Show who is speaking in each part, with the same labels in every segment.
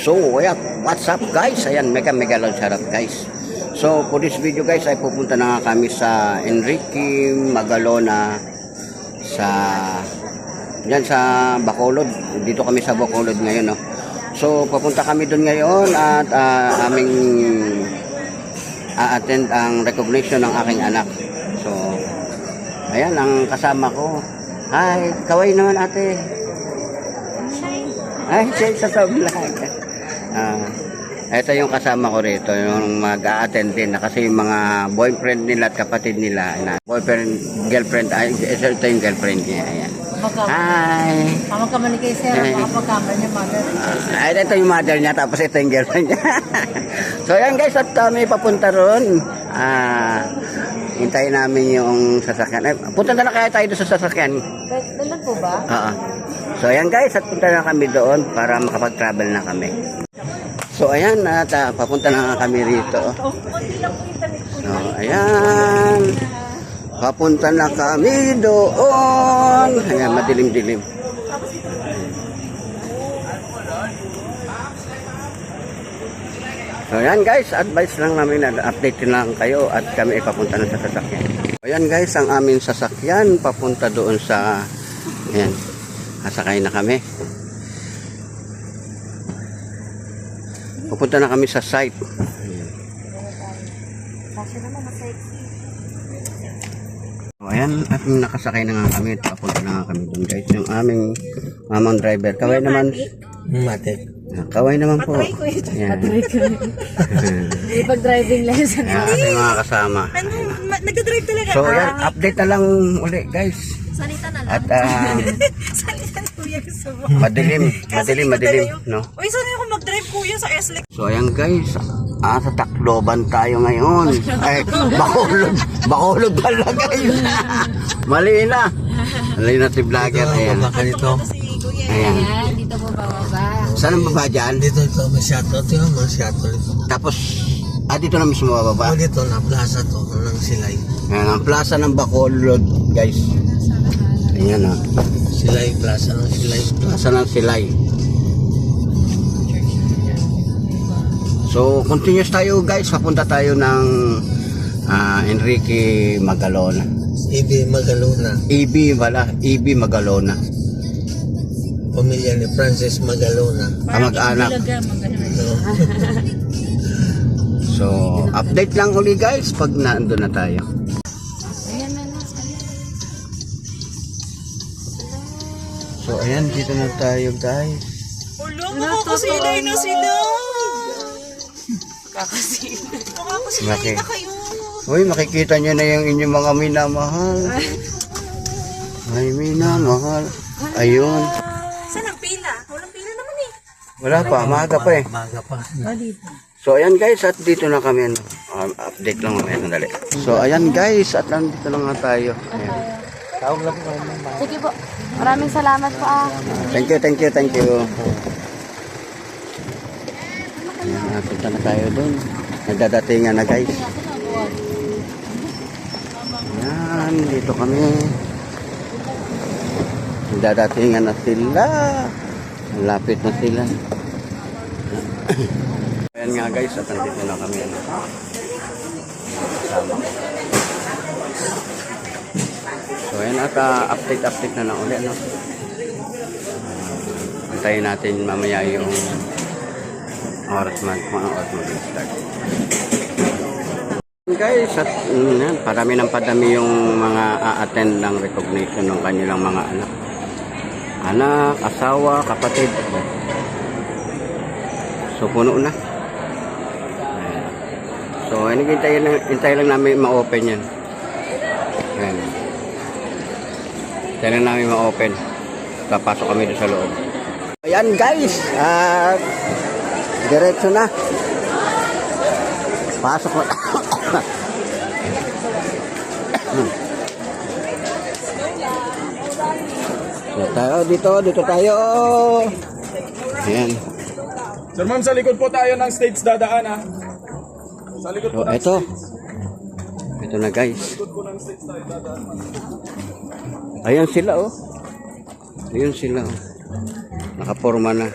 Speaker 1: So, yeah, what's up guys? Ayan, mega mega shout out guys. So, for this video guys, ay pupunta na nga kami sa Enrique Magalona sa yan sa Bacolod. Dito kami sa Bacolod ngayon, no. So, papunta kami doon ngayon at ah, aming a-attend ang recognition ng aking anak. So, ayan ang kasama ko. Hi, kaway naman ate. Ay, siya sa vlog. Ah, ito yung kasama ko rito, yung mag-a-attend din kasi yung mga boyfriend nila at kapatid nila na boyfriend, girlfriend, ay, ito, yung girlfriend niya. Ayan. Hi!
Speaker 2: Mamagkaman ni kay Sir,
Speaker 1: Ay.
Speaker 2: makapagkaman niya mother.
Speaker 1: Ah, ay, ito yung mother niya, tapos ito yung girlfriend niya. so, yan guys, at kami papunta ron. Ah, hintayin namin yung sasakyan. Ay, punta na kaya tayo doon sa sasakyan.
Speaker 2: Dalag po ba?
Speaker 1: Oo. So ayan guys, at punta na kami doon para makapag-travel na kami. So ayan, at ah, papunta na nga kami rito. So ayan. Papunta na kami doon. Ayan, madilim-dilim. So ayan guys, advice lang namin na update lang kayo at kami ay papunta na sa sasakyan. Ayan guys, ang aming sasakyan papunta doon sa ayan, Nasakay na kami. Pupunta na kami sa site.
Speaker 2: Kasi naman, masexy.
Speaker 1: So, ayan, at nakasakay na nga kami. Papunta na nga kami doon guys. Yung aming mamang driver. Kaway naman.
Speaker 3: Mate.
Speaker 1: Kaway naman po. Ayan.
Speaker 2: Hindi pag-driving lesson.
Speaker 1: Ayan, ating mga kasama.
Speaker 4: Ano, nagdadrive talaga.
Speaker 1: So, ayan, update na lang uli guys.
Speaker 4: Salita na lang.
Speaker 1: At ah,
Speaker 4: Salita na kuya gusto mo.
Speaker 1: madilim, madilim, madilim, no?
Speaker 4: Uy, mag-drive kuya sa S-Lex?
Speaker 1: So ayan guys, ah, sa Tacloban tayo ngayon. Ay, Bacolod, Bacolod pala guys. Mali na. Mali na si vlogger. Ayan.
Speaker 3: Dito.
Speaker 1: Ayan.
Speaker 2: Ayan, dito po bababa.
Speaker 1: Saan ang baba dyan?
Speaker 3: Dito ito, may shuttle. Ito yung mga shuttle.
Speaker 1: Tapos, ah, dito na mismo bababa.
Speaker 3: dito, na plaza to. Ng silay.
Speaker 1: Ayan, ang plaza ng Bacolod guys. Ayan ah.
Speaker 3: Silay, plaza ng silay.
Speaker 1: Plaza ng Silay. So, continuous tayo guys. Papunta tayo ng ah, Enrique Magalona.
Speaker 3: Ibi Magalona.
Speaker 1: EB wala, EB Magalona.
Speaker 3: Pamilya ni Francis Magalona.
Speaker 1: Kamag-anak.
Speaker 3: No?
Speaker 1: So, update lang uli guys pag naandun na tayo. So, ayan, dito na tayo guys.
Speaker 4: Ulo, makakasilay na sila.
Speaker 2: Kakasin.
Speaker 4: Makakasilay
Speaker 1: Bakit?
Speaker 4: na kayo.
Speaker 1: Uy, makikita nyo na yung inyong mga minamahal. Ay, minamahal. Ayun.
Speaker 4: Saan ang pila? Walang pila naman eh.
Speaker 1: Wala pa, maaga pa eh.
Speaker 3: Maga pa.
Speaker 1: So, ayan guys, at dito na kami. Ano, um, update lang mamaya, sandali. So, ayan guys, at nandito na nga tayo. Ayan.
Speaker 3: Tawag lang po kayo.
Speaker 2: Sige po. Maraming salamat po ah.
Speaker 1: Thank you, thank you, thank you. Ayan, napunta na tayo dun. Nagdadatingan na guys. Ayan, dito kami. Nagdadatingan na sila. Malapit na sila. Ayan nga guys, at nandito na kami. Ano. So ayan at ah, update update na ulit ano. Antayin natin mamaya yung oras man kung anong oras mag-start. Guys, at mm, yan, parami ng padami yung mga a-attend ng recognition ng kanilang mga anak. Anak, asawa, kapatid. So puno na. So, hinintay lang, hintay lang namin ma-open yan. Ayan. Hintay lang namin ma-open. Papasok kami doon sa loob. Ayan guys, at diretso na. Pasok na. so, tayo dito, dito tayo. Ayan.
Speaker 5: Sir ma'am, sa likod po tayo ng stage dadaan ha. Sa likod po
Speaker 1: So,
Speaker 5: ng
Speaker 1: ito. Ito na guys. Ayan sila oh. Ayan sila oh. Nakaporma na.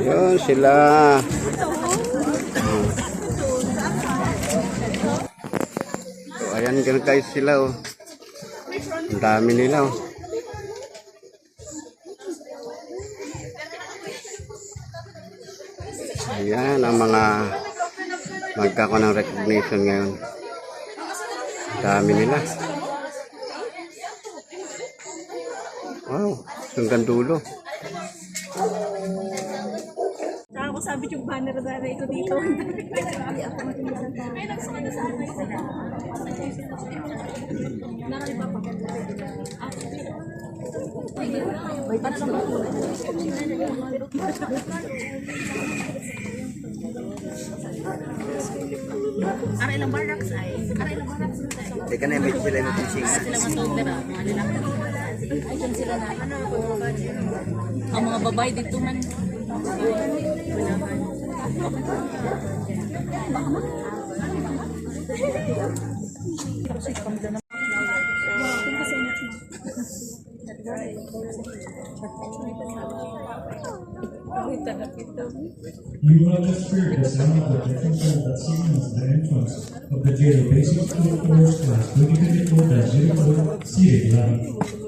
Speaker 1: Yun sila. So, ayan ganun guys sila oh. Ang dami nila oh. Ayan ang mga magkako ng recognition ngayon. Dami nila. Wow, hanggang dulo.
Speaker 4: Saka ako sabit yung banner na nanay ko dito. May nagsama na sa akin. Aray lang barracks ay. Aray lang barracks ay.
Speaker 3: Teka na, may sila na fishing.
Speaker 4: Sila matulera, mga lalaki. Ay, dyan sila na, ano, ang mga babae dito man.
Speaker 6: You will experience the sound of the technical that signals the entrance of the Basic School Course Class 2024-04 seated lobby.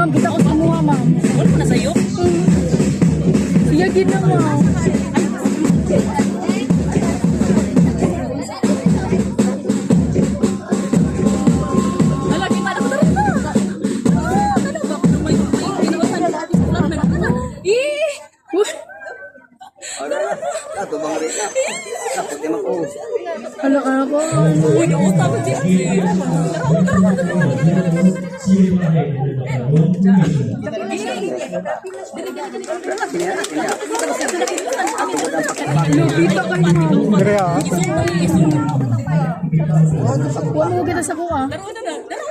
Speaker 2: Ma'am, kita ko sa mga ma'am.
Speaker 4: Wala mo na sa'yo?
Speaker 2: Siya ginawa.
Speaker 4: Lalaki
Speaker 2: Ka na. Wala mo kita sa kuha.
Speaker 4: Daro na na. Daro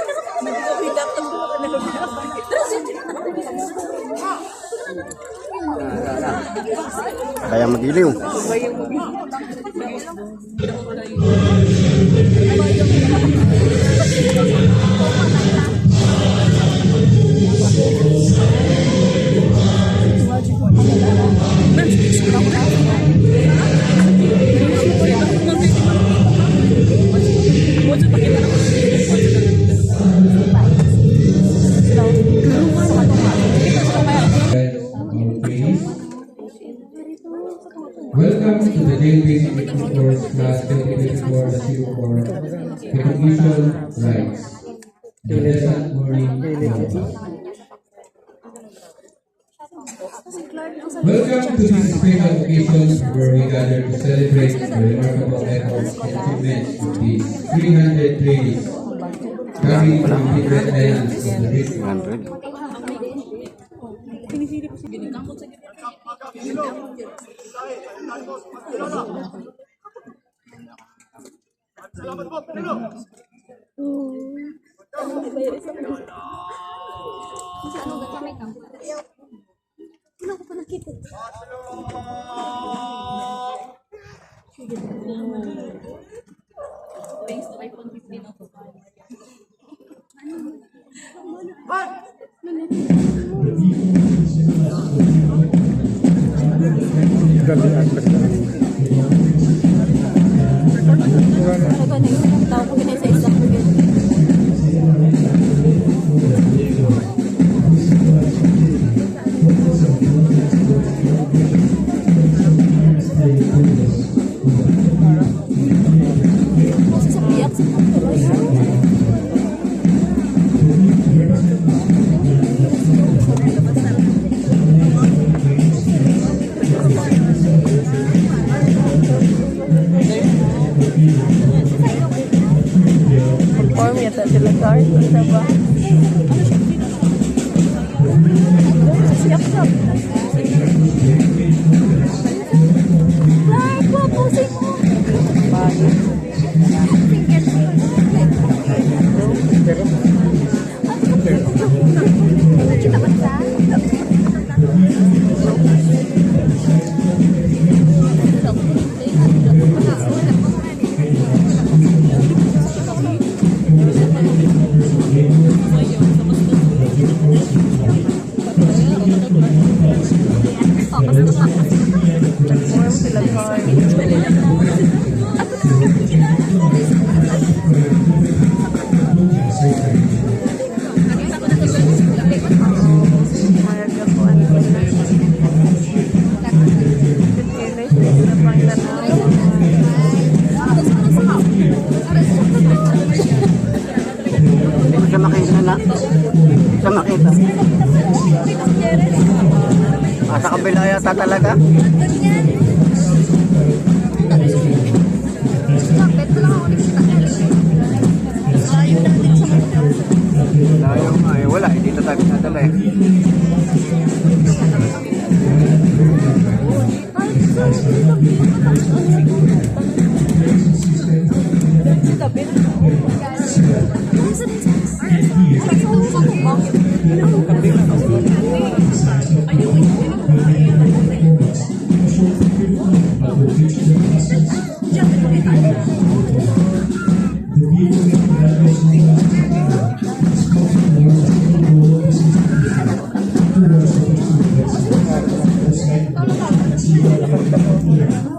Speaker 6: Welcome to the Basic School Course Class 2024-04 Recognition Rights. The Pleasant Morning Welcome.
Speaker 7: To this special occasion where we gather to celebrate the remarkable efforts and achievements of the 300 trainees coming from different islands of the
Speaker 8: Salamat po, Pino! Sa ano ba kamay ka? Ano
Speaker 6: ko pa nakita? Thanks to iPhone 15 ako. Ano? Ano? Ano? Ano? Philippines. 100. Form Dami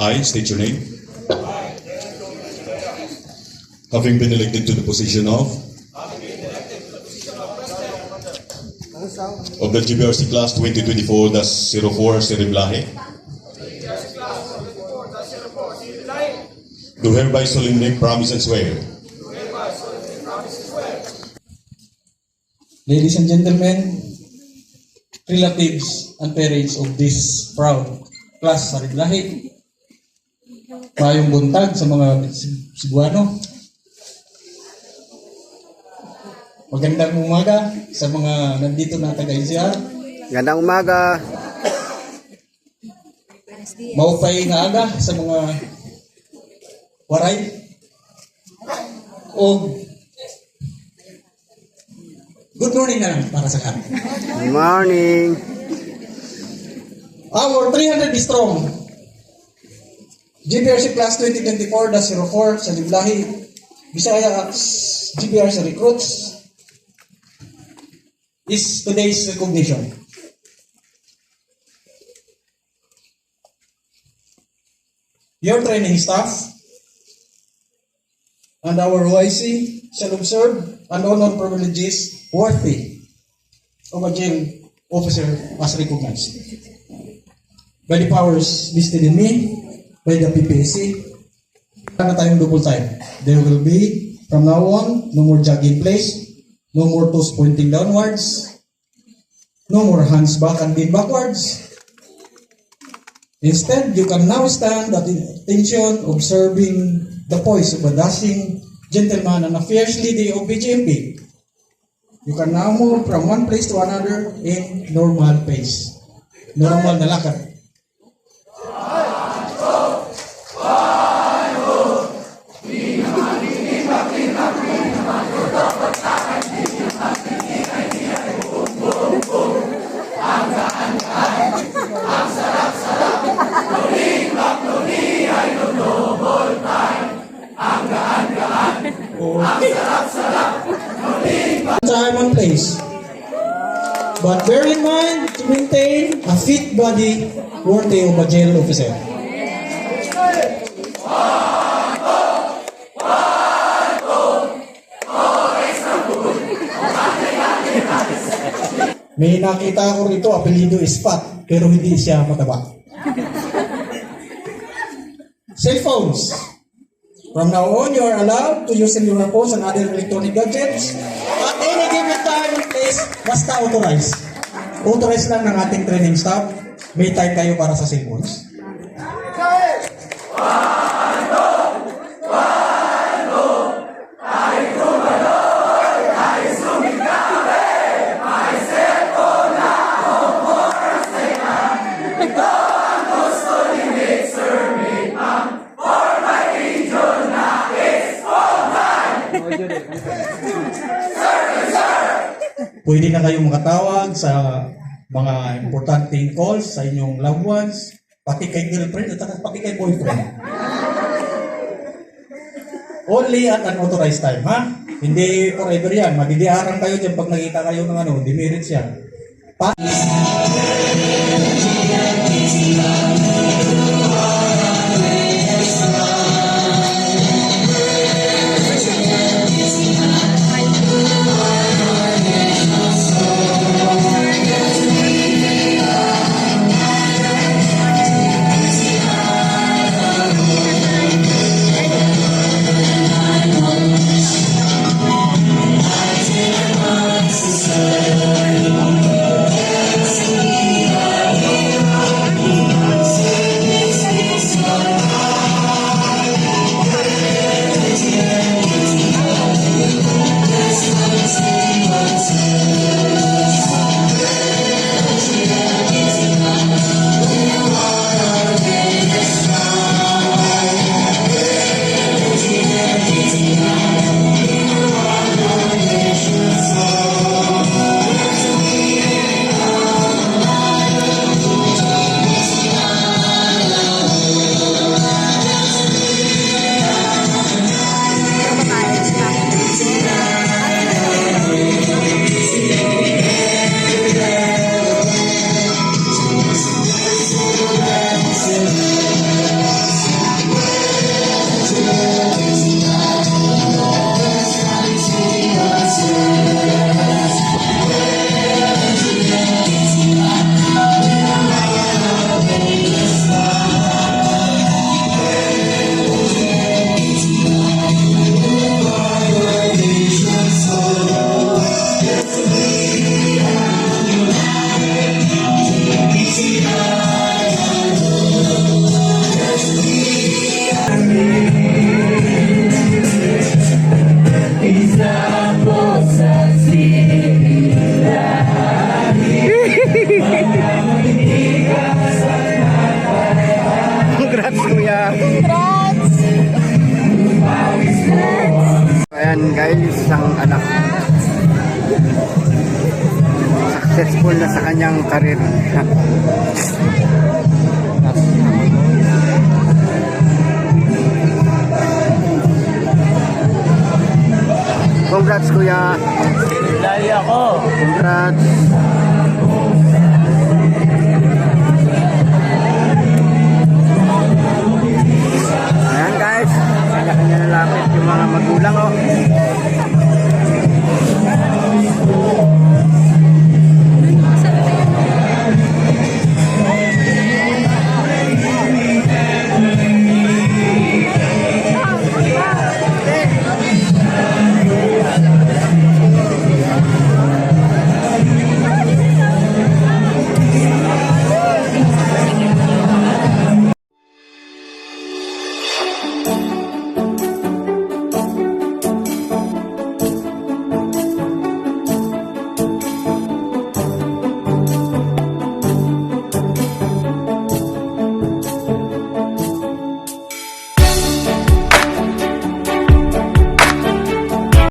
Speaker 9: I state your name. Having been elected to the position of of the GBRC class 2024-04 Seriblahe. Do hereby solemnly promise and swear
Speaker 10: Ladies and gentlemen, relatives and parents of this proud class sa Mayong buntag sa mga Cebuano. Magandang umaga sa mga nandito na taga-ICR.
Speaker 1: Gandang umaga.
Speaker 10: Maupay nga aga sa mga waray. O good morning na lang para sa kami.
Speaker 1: Good morning.
Speaker 10: Our 300 strong GBRC Class 2024-04 sa Liblahi, Bisaya GBRC Recruits is today's recognition. Your training staff and our OIC shall observe and honor privileges worthy of a jail officer as recognized by the powers listed in me, by the PPSC, wala na tayong double time. There will be, from now on, no more jogging place, no more toes pointing downwards, no more hands back and lean backwards. Instead, you can now stand at attention observing the poise of a dashing gentleman and a fierce lady of BGMP. You can now move from one place to another in normal pace. Normal na lakad. Place. But bear in mind to maintain a fit body worthy of a jail officer. May nakita ko rito, apelido is Fat, pero hindi siya mataba. Cellphones. From now on, you are allowed to use cellular phones and other electronic gadgets at basta authorized. Authorized lang ng ating training staff. May time kayo para sa cellphones. Pwede na kayong makatawag sa mga importanteng calls sa inyong loved ones, pati kay girlfriend at pati kay boyfriend. Only at unauthorized time, ha? Hindi forever yan. Madidiarang kayo dyan pag nakita kayo ng ano, demerits yan. Pa
Speaker 1: na sa kanyang karir. Congrats kuya.
Speaker 3: Lali ako.
Speaker 1: Congrats.